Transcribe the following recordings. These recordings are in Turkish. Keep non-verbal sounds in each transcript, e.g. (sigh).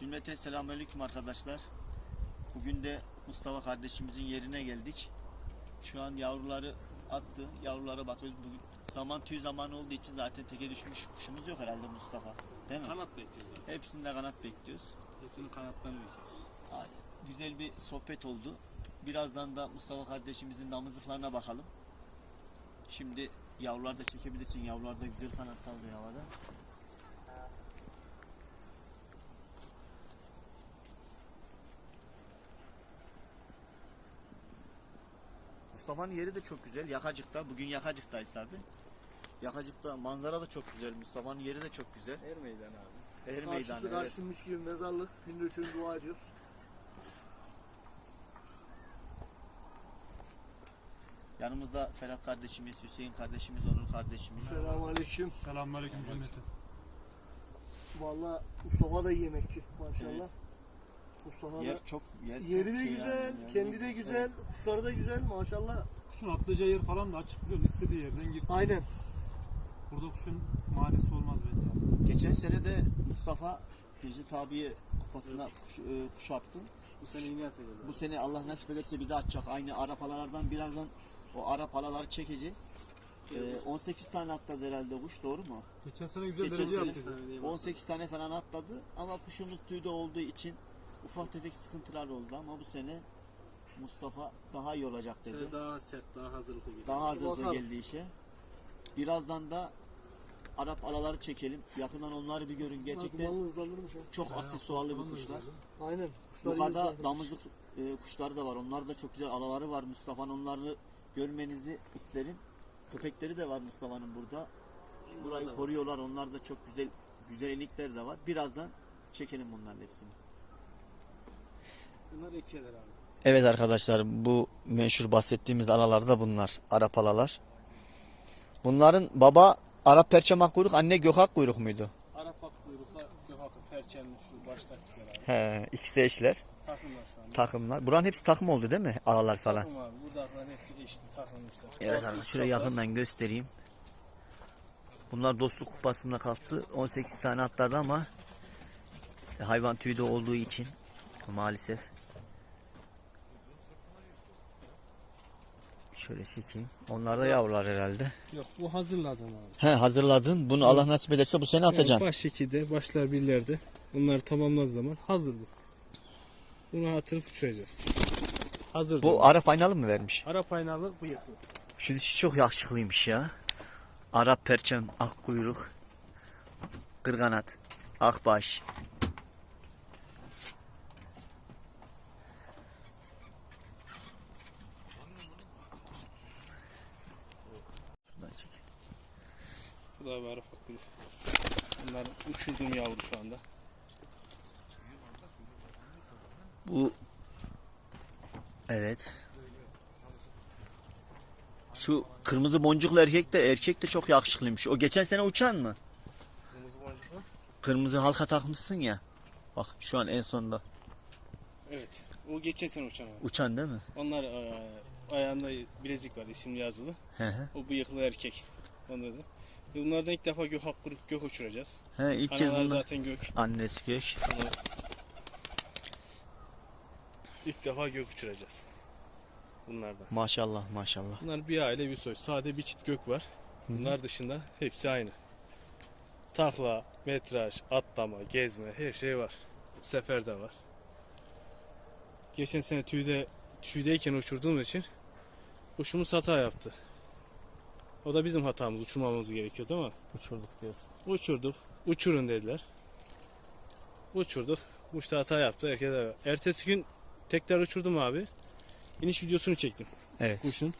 Cümleten selamünaleyküm arkadaşlar. Bugün de Mustafa kardeşimizin yerine geldik. Şu an yavruları attı. Yavrulara bakıyoruz. Bugün zaman tüy zamanı olduğu için zaten teke düşmüş kuşumuz yok herhalde Mustafa. Değil mi? Kanat bekliyoruz abi. Hepsinde kanat bekliyoruz. Hepsinin kanatlarını bekliyoruz. Ay, Güzel bir sohbet oldu. Birazdan da Mustafa kardeşimizin damızlıklarına bakalım. Şimdi yavrular da çekebilirsin. Yavrular da güzel kanat sallıyor havada. Mustafa'nın yeri de çok güzel. Yakacık'ta. Bugün Yakacık'tayız tabi. Yakacık'ta manzara da çok güzel. Mustafa'nın yeri de çok güzel. Her meydan abi. Karşısı meydanı. Evet. karşısıymış gibi mezarlık. Günde üçün dua ediyoruz. Yanımızda Ferhat kardeşimiz, Hüseyin kardeşimiz, Onur kardeşimiz. Selamun aleyküm. Selamünaleyküm cümleten. Valla Mustafa da yemekçi maşallah. Evet. Mustafa Yer çok yer yeri çok de şey güzel, yani. kendi de güzel, kuşları da güzel maşallah. Kuşun atlayacağı yer falan da açık biliyorsun. İstediği yerden girsin. Aynen. Burada kuşun manesi olmaz bence. Geçen sene de Mustafa Necdet abiye kupasına kuş, e, kuş attı. Bu sene yine atacağız abi. Bu sene Allah nasip ederse bir daha atacak. Aynı Arap alalardan birazdan o Arap alaları çekeceğiz. E, 18 tane atladı herhalde kuş doğru mu? Geçen sene güzel Geçen derece sene yaptı. Efsane diye bak. 18 tane falan atladı ama kuşumuz tüyde olduğu için ufak tefek sıkıntılar oldu ama bu sene Mustafa daha iyi olacak dedi. sene daha sert, daha hazırlıklı geliyor. Daha hazırlıklı geldi işe. Birazdan da Arap alaları çekelim. Yakından onları bir görün. Gerçekten çok aksesuarlı bir kuşlar. Aynen. Kuşlar Yukarıda damızlık e, kuşları da var. Onlar da çok güzel alaları var. Mustafa'nın onları görmenizi isterim. Köpekleri de var Mustafa'nın burada. Burayı koruyorlar. Onlar da çok güzel güzellikleri de var. Birazdan çekelim bunların hepsini. Bunlar ekeler abi. Evet arkadaşlar bu meşhur bahsettiğimiz alalar da bunlar. Arap alalar. Bunların baba Arap perçem kuyruk, anne gökak kuyruk muydu? Arap kuyrukla gökakı perçemli şu baştakiler abi. He, ikisi eşler. Takımlar şu anda. Takımlar. Buranın hepsi takım oldu değil mi? Alalar falan. Takım abi. Buradakilerin hepsi eşit takılmışlar. Evet şöyle çapraz. yakından göstereyim. Bunlar dostluk kupasında kalktı. 18 tane atladı ama hayvan tüyü de olduğu için maalesef. Şöyle çekeyim. Onlar da yavrular herhalde. Yok bu hazırladım abi. He hazırladın. Bunu Allah nasip ederse bu sene atacaksın. Yani baş ikide, başlar birlerde. Bunları tamamladığı zaman hazır bu. Bunu hatırıp uçuracağız. Hazır. Bu Arap aynalı mı vermiş? Arap aynalı bu. Şu dişi çok yakışıklıymış ya. Arap perçem, ak kuyruk, kırganat, akbaş. Şuradan çekelim. Bu da Arap kuyruk. Bunlar uçurduğum yavru şu anda. Bu Evet. Şu kırmızı boncuklu erkek de erkek de çok yakışıklıymış. O geçen sene uçan mı? Kırmızı boncuklu. Kırmızı halka takmışsın ya. Bak şu an en sonda. Evet. O geçen sene uçan abi. Uçan değil mi? Onlar e, ayağında bilezik var isimli yazılı. He he. O bıyıklı erkek. Onları da. Bunlardan ilk defa gök hakkı gök uçuracağız. He ilk kez bunlar. zaten gök. Annesi gök. Bunlar- İlk defa gök uçuracağız. Bunlardan. Maşallah maşallah. Bunlar bir aile bir soy. Sade bir çift gök var. Bunlar dışında hepsi aynı. Takla, metraj, atlama, gezme her şey var. Sefer de var. Geçen sene tüyde tüydeyken uçurduğumuz için kuşumuz hata yaptı. O da bizim hatamız. Uçurmamamız gerekiyordu ama Uçurduk diyorsun. uçurduk. Uçurun dediler. Uçurduk. Da hata yaptı. Herkes de- Ertesi gün tekrar uçurdum abi. İniş videosunu çektim Evet. kuşun.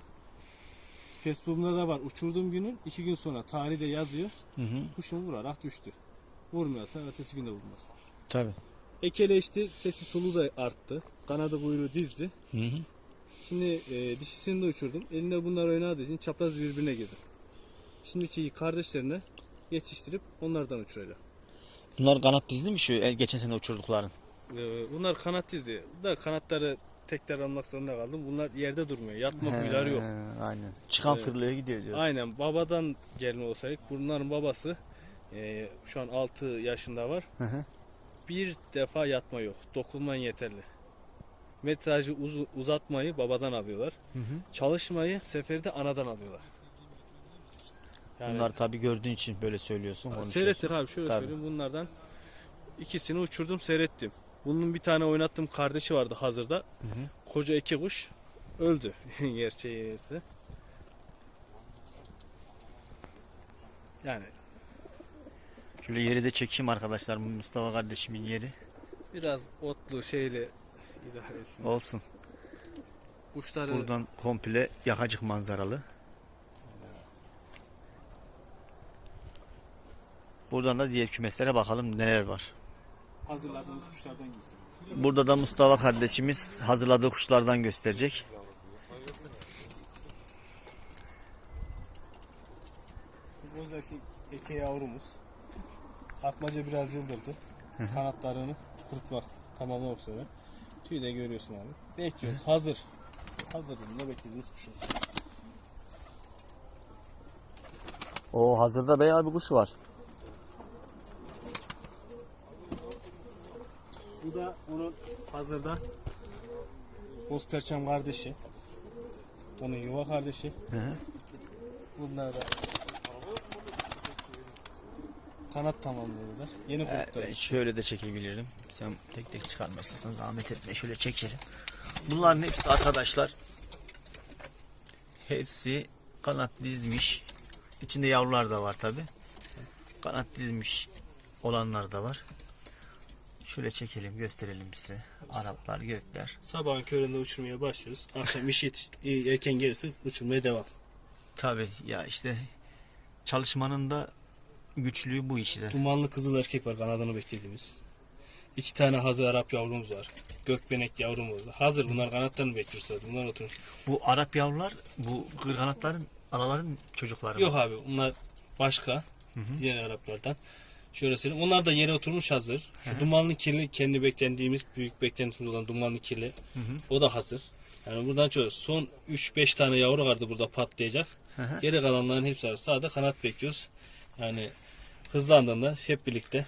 Facebook'umda da var. Uçurduğum günün iki gün sonra tarihi de yazıyor. Hı hı. Kuşum vurarak düştü. Vurmuyorsa ertesi gün de vurmaz. Tabi. Ekeleşti, sesi solu da arttı. Kanadı kuyruğu dizdi. Hı hı. Şimdi e, dişisini de uçurdum. Elinde bunlar oynadığı için çapraz birbirine girdi. Şimdiki kardeşlerine yetiştirip onlardan uçuracağım. Bunlar kanat dizdi mi şu el- geçen sene uçurdukların? E, bunlar kanat dizdi. Da kanatları tekrar almak zorunda kaldım. Bunlar yerde durmuyor. Yatma huyları yok. Aynen. Çıkan Evet. fırlaya gidiyor diyorsun. Aynen babadan gelme olsaydık bunların babası e, şu an 6 yaşında var. Hı hı. bir defa yatma yok. Dokunman yeterli. Metrajı uz- uzatmayı babadan alıyorlar. Çalışmayı seferde anadan alıyorlar. Yani Bunlar tabi gördüğün için böyle söylüyorsun. konuşuyorsun. Seyrettir abi şöyle Tabii. söyleyeyim bunlardan ikisini uçurdum seyrettim. Bunun bir tane oynattığım kardeşi vardı hazırda. hı. Koca iki kuş öldü (laughs) gerçeği ise. Yani Şöyle yeri de çekeyim arkadaşlar. Mustafa kardeşimin yeri. biraz otlu şeyle idare etsin. Olsun. Kuşları Buradan komple yakacık manzaralı. Buradan da diğer kümeslere bakalım neler var. hazırladığımız kuşlardan gösteriyoruz. Burada da Mustafa kardeşimiz hazırladığı kuşlardan gösterecek. Boz erkek eke yavrumuz. Atmaca biraz yıldırdı. Kanatlarını kurutmak tamamlamak üzere. Tüyü de görüyorsun abi. Bekliyoruz. Hazır. Hazırlığında beklediğimiz kuşlar. O hazırda bayağı bir kuş var. Bu da onun hazırda boz perçem kardeşi. Onun yuva kardeşi. Hı hı. Bunlar da kanat tamamlıyorlar. Yeni Ee, kurtlar. ben şöyle de çekebilirim. Sen tek tek çıkarmasın. Zahmet etme. Şöyle çekelim. Bunların hepsi arkadaşlar. Hepsi kanat dizmiş. İçinde yavrular da var tabi. Kanat dizmiş olanlar da var. Şöyle çekelim gösterelim size. Araplar, gökler. Sabahın köründe uçurmaya başlıyoruz. Akşam iş yetiş, erken gelirse uçurmaya devam. Tabi ya işte çalışmanın da güçlüğü bu işte. Dumanlı kızıl erkek var kanadını beklediğimiz. İki tane hazır Arap yavrumuz var. Gökbenek yavrumuz var. Hazır bunlar kanatlarını bekliyoruz zaten. Bunlar oturur. Bu Arap yavrular bu kırganatların anaların çocukları. mı? Yok abi bunlar başka. Diğer Araplardan. Şöyle söyleyeyim. Onlar da yere oturmuş hazır. Şu dumanlı kirli kendi beklendiğimiz büyük beklentimiz olan dumanlı kirli. O da hazır. Yani buradan çok son 3-5 tane yavru vardı burada patlayacak. Geri kalanların hepsi var. Sağda kanat bekliyoruz. Yani hızlandığında hep birlikte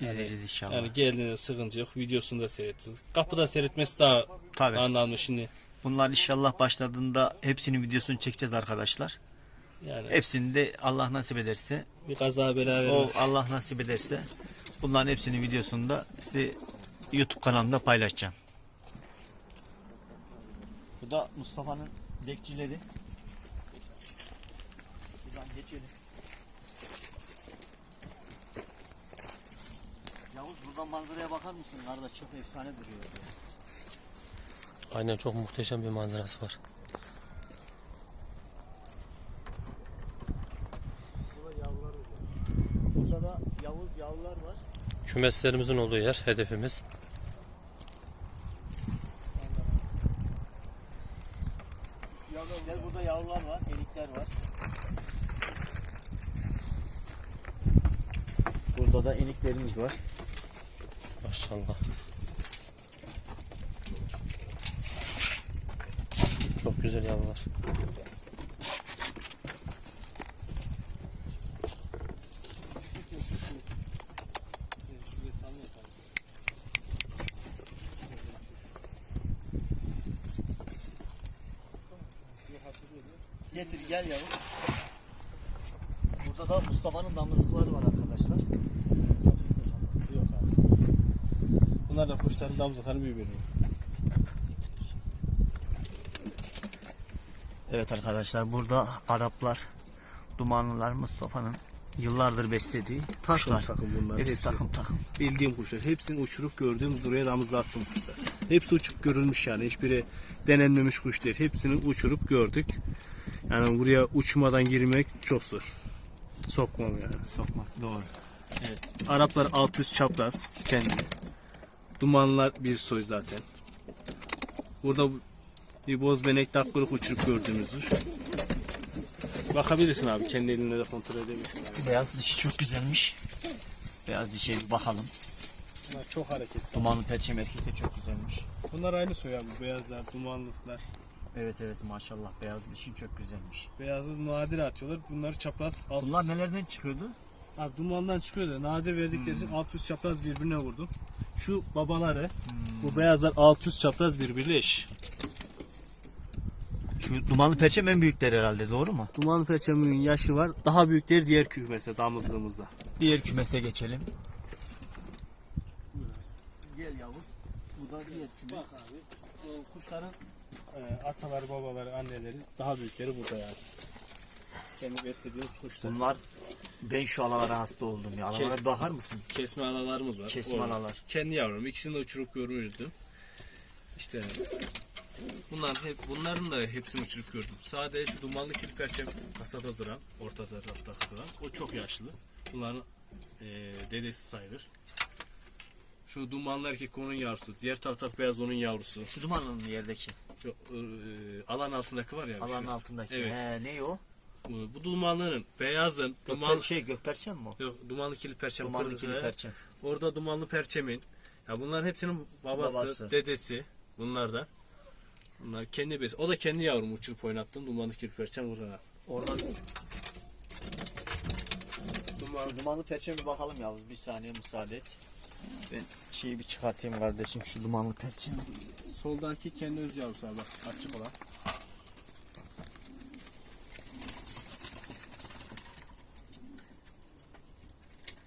İzleyeceğiz inşallah. Yani geldiğinde sıkıntı yok. Videosunu da seyrettiniz. Kapıda seyretmesi daha Tabii. anlamlı şimdi. Bunlar inşallah başladığında hepsinin videosunu çekeceğiz arkadaşlar. Yani Hepsini de Allah nasip ederse, bir kaza bela o. Allah nasip ederse bunların hepsinin videosunu da size YouTube kanalımda paylaşacağım. Bu da Mustafa'nın bekçileri. Buradan geçelim. Yavuz buradan manzaraya bakar mısın? Kardeş çok efsane duruyor. Aynen çok muhteşem bir manzarası var. Burada da Yavuz yavrular var. Kümeslerimizin olduğu yer hedefimiz. Gel burada yavrular var, elikler var. Burada da eniklerimiz var. Maşallah. Çok güzel yavrular. Getir gel Yavuz. Burada da Mustafa'nın damızlıkları var arkadaşlar. Yok abi. Bunlar da kuşların damızlıklarını birbirine. Evet arkadaşlar burada Araplar, Dumanlılar Mustafa'nın yıllardır beslediği kuşlar. takım bunlar. Hepsi, Hepsi. takım takım. Bildiğim kuşlar. Hepsini uçurup gördüğüm buraya damızla attım kuşlar. Hepsi uçup görülmüş yani. Hiçbiri denenmemiş kuş değil. Hepsini uçurup gördük. Yani buraya uçmadan girmek çok zor. Sokmam yani. Sokmaz. Doğru. Evet. Araplar alt üst çapraz kendi. Dumanlar bir soy zaten. Burada bir boz benek dakkurup uçurup gördüğümüzdür. Bakabilirsin abi kendi elinle de kontrol edebilirsin. Beyaz dişi çok güzelmiş. Beyaz dişe bir bakalım. Bunlar çok hareketli. Dumanlı perçem erkek de çok güzelmiş. Bunlar aynı soy abi. Beyazlar, dumanlıklar. Evet evet maşallah beyaz dişi çok güzelmiş. Beyazı nadir atıyorlar. Bunları çapraz alt Bunlar nelerden çıkıyordu? Abi dumandan çıkıyor da nadir verdikleri için 600 çapraz birbirine vurdum. Şu babaları, bu beyazlar 600 çapraz birbiriyle eş. Şu dumanlı perçem en büyükleri herhalde doğru mu? Dumanlı perçeminin yaşı var. Daha büyükleri diğer kümese damızlığımızda. Diğer kümese geçelim. Gel Yavuz. Bu da diğer kümes. Bak abi, o kuşların e, ataları, babaları, anneleri daha büyükleri burada yani. Kendi beslediğimiz kuşlar. Bunlar ben şu alalara hasta oldum ya. Alalara Kes- bakar mısın? Kesme alalarımız var. Kesme Orada. alalar. Kendi yavrum. İkisini de uçurup görmüştüm. İşte bunlar hep bunların da hepsini uçurup gördüm. Sadece şu dumanlı kilperçem kasada duran, orta tarafta duran. O çok yaşlı. Bunların e, dedesi sayılır. Şu dumanlı erkek onun yavrusu. Diğer tarafta beyaz onun yavrusu. Şu dumanın yerdeki. Şu, e, alan altındaki var ya. Alanın şu. altındaki. Evet. He, ne o? Bu, bu dumanlının beyazın dumanlı şey gökperçem mi o? Yok, dumanlı kili perçem. Dumanlı kili perçem. Orada dumanlı perçemin. Ya bunların hepsinin babası, Babası. dedesi bunlardan. Bunlar kendi besi. O da kendi yavrumu uçurup oynattım. Dumanlı kili perçem burada. Oradan Şu dumanlı perçeme bir bakalım Yavuz. Bir saniye müsaade et. Ben şeyi bir çıkartayım kardeşim şu dumanlı perçemi. Soldaki kendi öz yavrusu abi bak açık olan.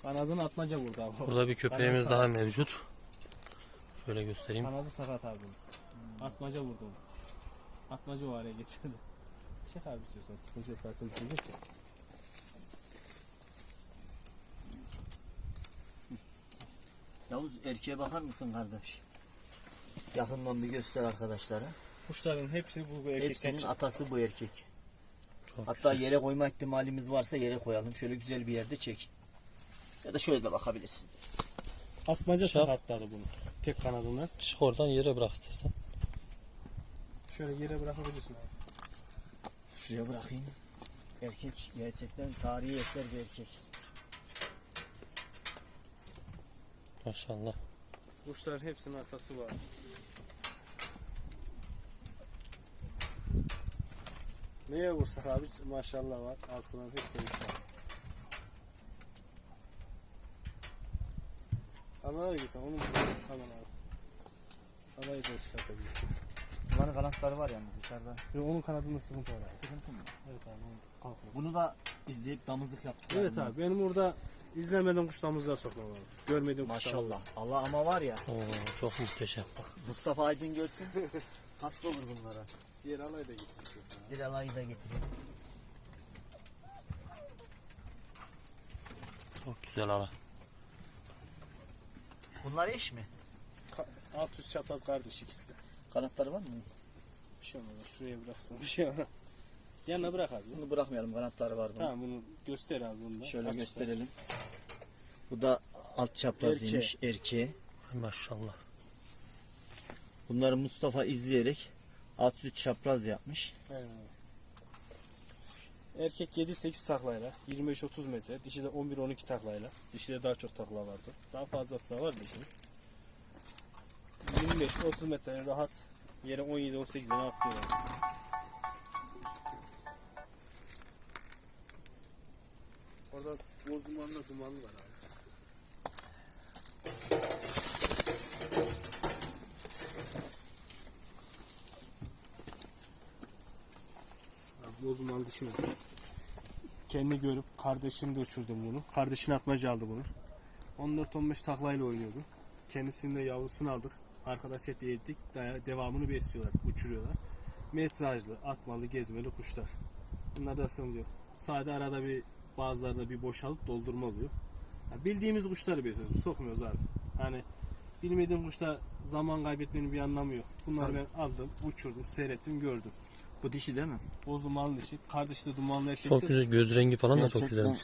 Kanadını atmaca burada abi. Burada bir köpeğimiz Kanadı daha mevcut. Şöyle göstereyim. Kanadı sakat abi. Atmaca vurdu. Atmaca o hale getirdi. Çek abi istiyorsan sıkıntı yok zaten düşecek ya. Yavuz erkeğe bakar mısın kardeş? Yakından bir göster arkadaşlara. Kuşların hepsi bu erkekten Hepsinin çıktı. atası bu erkek. Çok Hatta yere koyma ihtimalimiz varsa yere koyalım. Şöyle güzel bir yerde çek. Ya da şöyle de bakabilirsin. Atmaca Şap. sakatladı bunu. Tek kanadından. Çık oradan yere bırak istersen. Şöyle yere bırakabilirsin abi. Şuraya bırakayım. Erkek gerçekten tarihi eser bir erkek. Maşallah. Kuşların hepsinin atası var. Neye vursak abi maşallah var. Altından hep var. Anaları git onun tamam abi. Anayı da çıkartabilirsin. Bunların kanatları var yani dışarıda. Ve onun kanadında sıkıntı var abi. Sıkıntı mı? Evet abi onun kalkmaz. Bunu da izleyip damızlık yaptık. Evet abi benim orada izlemeden kuş damızlığa sokmam abi. Görmediğim kuş Maşallah. Allah ama var ya Oo, çok muhteşem. Mustafa Aydın görsün. (laughs) Hasta olur bunlara. Diğer alay da abi. Bir alayı da getireyim. Çok güzel ala. Bunlar eş mi? Ka- alt üst çapraz kardeş ikisi de. Kanatları var mı? Bir şey olmaz. Şuraya bıraksan bir şey olmaz. Yanına bırak abi. Bunu bırakmayalım. Kanatları var bunun. Tamam bunu göster abi bunu da. Şöyle Açıkla. gösterelim. Bu da alt çaprazıymış erkeğe. Ay Maşallah. Bunları Mustafa izleyerek alt üst çapraz yapmış. Abi. Erkek 7-8 taklayla 25-30 metre, dişi de 11-12 taklayla. Dişide daha çok takla vardı. Daha fazlası da var dişinin. 25-30 metre rahat yere 17-18'den atlıyor. Orada boz dumanlı dumanlı var abi. Abi boz dumanlı dişi mi? Kendi görüp kardeşini de uçurdum bunu. Kardeşini atmaca aldı bunu. 14-15 taklayla oynuyordu. Kendisinin de yavrusunu aldık. Arkadaş hediye ettik. Devamını besliyorlar, uçuruyorlar. Metrajlı, atmalı, gezmeli kuşlar. Bunlar da sıkıntı yok. Sadece arada bir bazılarında bir boşalıp doldurma oluyor. Ya bildiğimiz kuşları besliyoruz. Sokmuyoruz abi. Hani bilmediğim kuşta zaman kaybetmenin bir anlamı yok. Bunları ben aldım, uçurdum, seyrettim, gördüm. Bu dişi değil mi? Boz dumanlı dişi. Kardeşi de dumanlı erkekti. Çok güzel. Göz rengi falan da çok Gerçekten güzelmiş.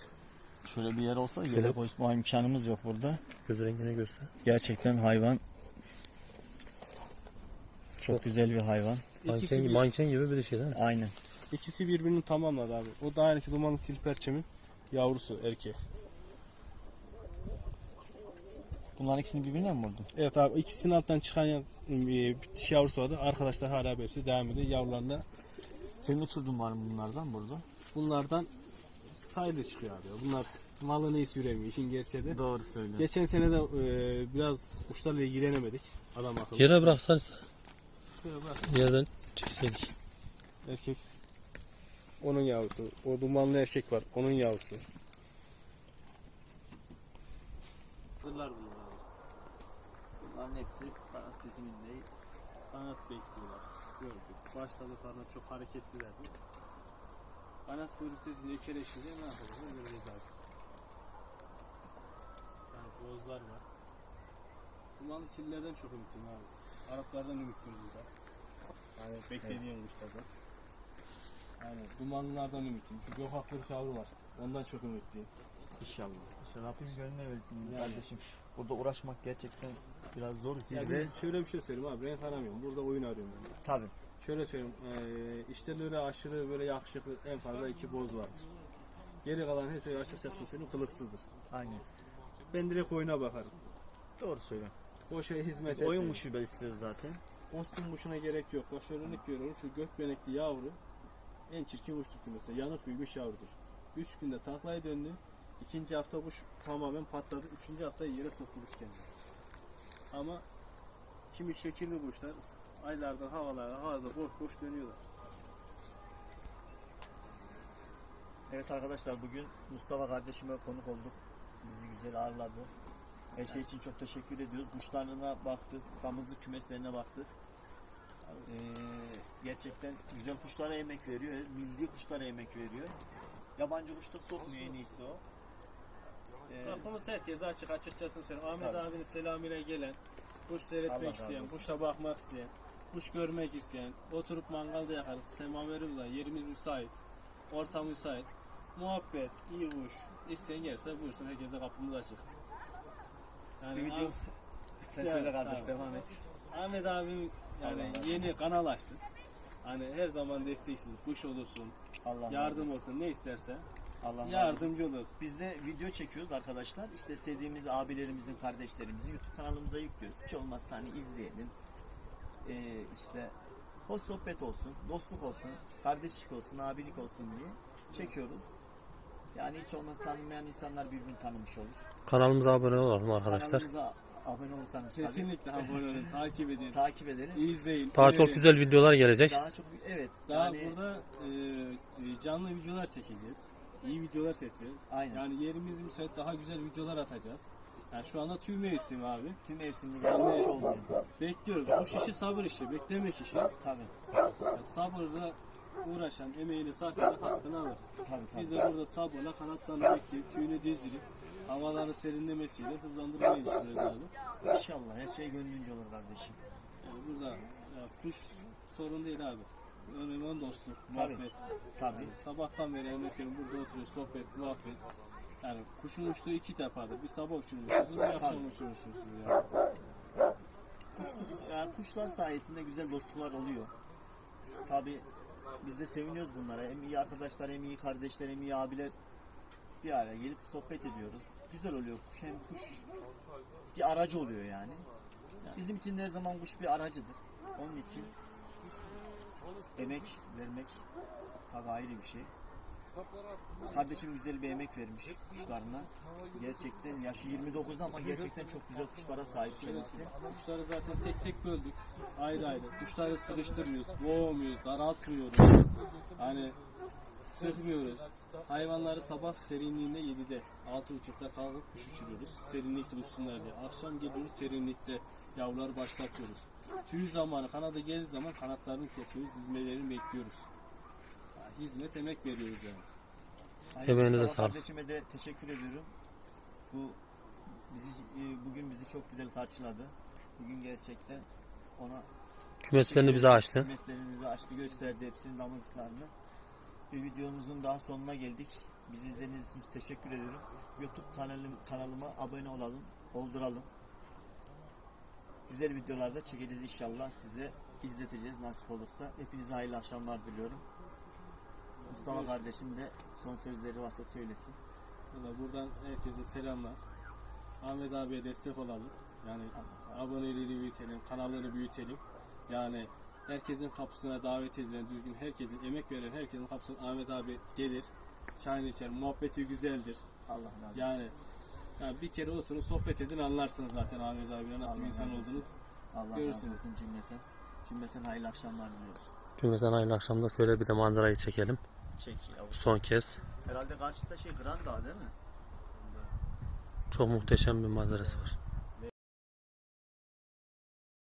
Şöyle bir yer olsa Şöyle- yere koyma imkanımız yok burada. Göz rengini göster. Gerçekten hayvan çok güzel bir hayvan. Manken, bir- manken gibi bir şey değil mi? Aynen. ikisi birbirini tamamladı abi. O da aynı ki dumanlı kilperçemin yavrusu erkeği. Bunların ikisini birbirine mi vurdun? Evet abi ikisinin alttan çıkan e, dişi yavrusu vardı. Arkadaşlar hala besliyor. Devam ediyor. Yavrularında Senin uçurdun var mı bunlardan burada? bunlardan sayılı çıkıyor abi. Bunlar malını iyi süremiyor işin gerçeği de. Doğru söylüyorsun. Geçen sene de e, biraz kuşlarla ilgilenemedik. Adam akıllı. Yere bıraksanız Şöyle bak. yerden çekseydik. Erkek. Onun yavrusu. O dumanlı erkek var. Onun yavrusu. Zırlar bunlar. Bunların hepsi kanat diziminde. Kanat bekliyorlar. Gördük. Başladıklarında çok hareketlilerdi. Kanat kuyruk tezini ekeleşince ne yapacağız? Göreceğiz abi. Yani bozlar var. Dumanlı kirlilerden çok ümitliyim abi. Araplardan ümitliyim burada. Yani beklediğim kuşlardan. Yani dumanlılardan ümitliyim. Şu gökhan kuyruk yavru var. Ondan çok ümitliyim. İnşallah. İşte Rabbim gönlüne versin Yani. kardeşim. Burada uğraşmak gerçekten biraz zor. Ya Zirve. biz şöyle bir şey söyleyeyim abi. Renk aramıyorum. Burada oyun arıyorum ben. Tabii. Şöyle söyleyeyim, eee işte böyle aşırı böyle yakışıklı en fazla iki boz vardır. Geri kalan hepsi açıkçası söyleyeyim kılıksızdır. Aynen. Ben direkt oyuna bakarım. Doğru söylüyorsun. O şey hizmet Biz oyun etmiyor. muşu istiyoruz zaten. Ostin kuşuna gerek yok. Bak şöyle örnek görüyorum. Şu gökbenekli yavru en çirkin kuştur kümesi. Yanık büyümüş yavrudur. Üç günde taklaya döndü. İkinci hafta kuş tamamen patladı. Üçüncü hafta yere soktu kuş kendini. Ama kimi şekilli kuşlar aylardan havalarda havada boş boş dönüyorlar. Evet arkadaşlar bugün Mustafa kardeşime konuk olduk. Bizi güzel ağırladı. Her şey için çok teşekkür ediyoruz. Kuşlarına baktık, damızlık kümeslerine baktık. Ee, gerçekten güzel kuşlara emek veriyor. Milli kuşlara emek veriyor. Yabancı kuş da sokmuyor en iyisi o. Ee, Kapımız herkese açık açıkçası söyleyeyim. Ahmet Tabii. abinin selamıyla gelen, kuş Allah seyretmek razı isteyen, olsun. kuşa bakmak isteyen, kuş görmek isteyen, oturup mangalda yakarız. Semaverimiz var, yerimiz müsait, ortam müsait. Muhabbet, iyi kuş, isteyen gelirse buyursun herkese kapımız açık. Yani bir video Ah- (laughs) sen Evet, söyle kardeş tamam. devam et. Ahmet abim yani Allah razı yeni kanal açtı. Hani her zaman desteksiz, kuş olursun, Allah razı yardım olsun. olsun ne isterse Allah yardımcı oluruz. Biz de video çekiyoruz arkadaşlar. İşte sevdiğimiz abilerimizin, kardeşlerimizin YouTube kanalımıza yüklüyoruz. Hiç olmazsa hani izleyelim. Ee, işte hoş sohbet olsun, dostluk olsun, kardeşlik olsun, abilik olsun diye çekiyoruz. Yani hiç olmazsa tanımayan insanlar birbirini tanımış olur. Kanalımıza abone olalım arkadaşlar. Kanalımıza abone olursanız tabii, Kesinlikle abone olun, (laughs) takip edin, takip edelim. izleyin. Daha çok güzel videolar gelecek. Daha çok evet. Daha yani burada e, canlı videolar çekeceğiz. İyi videolar seçeceğiz. aynen. Yani yerimiz müsait daha güzel videolar atacağız. Yani şu anda tüy mevsimi abi. Tüm mevsimde gelmiş olmuyor. Bekliyoruz. Bu işi sabır işi, beklemek işi. Tabii. Yani sabırla uğraşan, emeğini sarfeden hakkını alır. Tabii Biz tabii. de burada sabırla kanatlarını bekleyip, tüyünü dizdirip, havaların serinlemesiyle hızlandırmayı düşünüyoruz abi. İnşallah her şey gönlünce olur kardeşim. Yani burada ya, kuş sorun değil abi. Önemli dostluk, Tabii. muhabbet. Tabii. Yani sabahtan beri emek veriyorum burada oturuyoruz sohbet muhabbet. Yani kuşun uçtuğu iki defadır. Bir sabah uçurmuşsunuz bir akşam Tabii. uçurmuşsunuz yani. Kuşluk, yani kuşlar sayesinde güzel dostluklar oluyor. Tabi biz de seviniyoruz bunlara. Hem iyi arkadaşlar, hem iyi kardeşler, hem iyi abiler bir araya gelip sohbet ediyoruz. Güzel oluyor. Kuş hem kuş bir aracı oluyor yani. Bizim için de her zaman kuş bir aracıdır. Onun için emek vermek tabi ayrı bir şey. Kardeşim güzel bir emek vermiş kuşlarına. Gerçekten yaşı 29 ama gerçekten çok güzel kuşlara sahip kendisi. Kuşları zaten tek tek böldük. Ayrı ayrı. Kuşları sıkıştırmıyoruz, boğmuyoruz, daraltmıyoruz. Hani sıkmıyoruz. Hayvanları sabah serinliğinde 7'de, 6.30'da kalkıp kuş uçuruyoruz. Serinlikte uçsunlar diye. Akşam geliyoruz serinlikte yavruları başlatıyoruz. Tüy zamanı, kanada geldiği zaman kanatlarını kesiyoruz, dizmelerini bekliyoruz. Hizmet, emek veriyoruz yani. Emeğinize sağlık. Kardeşime de teşekkür ediyorum. Bu bizi e, bugün bizi çok güzel karşıladı. Bugün gerçekten ona Kümeslerini bize açtı. Mesleğimizi açtı, gösterdi hepsinin damızlıklarını. Bir videomuzun daha sonuna geldik. Bizi izlediğiniz için teşekkür ediyorum. YouTube kanalım, kanalıma abone olalım, olduralım. Güzel videolarda çekeceğiz inşallah. Size izleteceğiz nasip olursa. Hepinize hayırlı akşamlar diliyorum. Mustafa kardeşim de son sözleri varsa söylesin. Valla buradan herkese selamlar. Ahmet abiye destek olalım. Yani aboneliğini büyütelim, kanalını büyütelim. Yani herkesin kapısına davet edilen, düzgün herkesin, emek veren herkesin kapısına Ahmet abi gelir. Şahin içer, muhabbeti güzeldir. Allah razı olsun. Yani, yani bir kere oturun sohbet edin anlarsınız zaten Ahmet abiyle nasıl Allah bir insan razı olsun. olduğunu. Allah görürsünüz. razı olsun cümleten. Cümleten hayırlı akşamlar diliyoruz. Cümleten hayırlı akşamlar. Şöyle bir de manzarayı çekelim. Çek yavrum. Son kez. Herhalde karşıda şey Grand Dağ değil mi? Çok muhteşem bir manzarası var.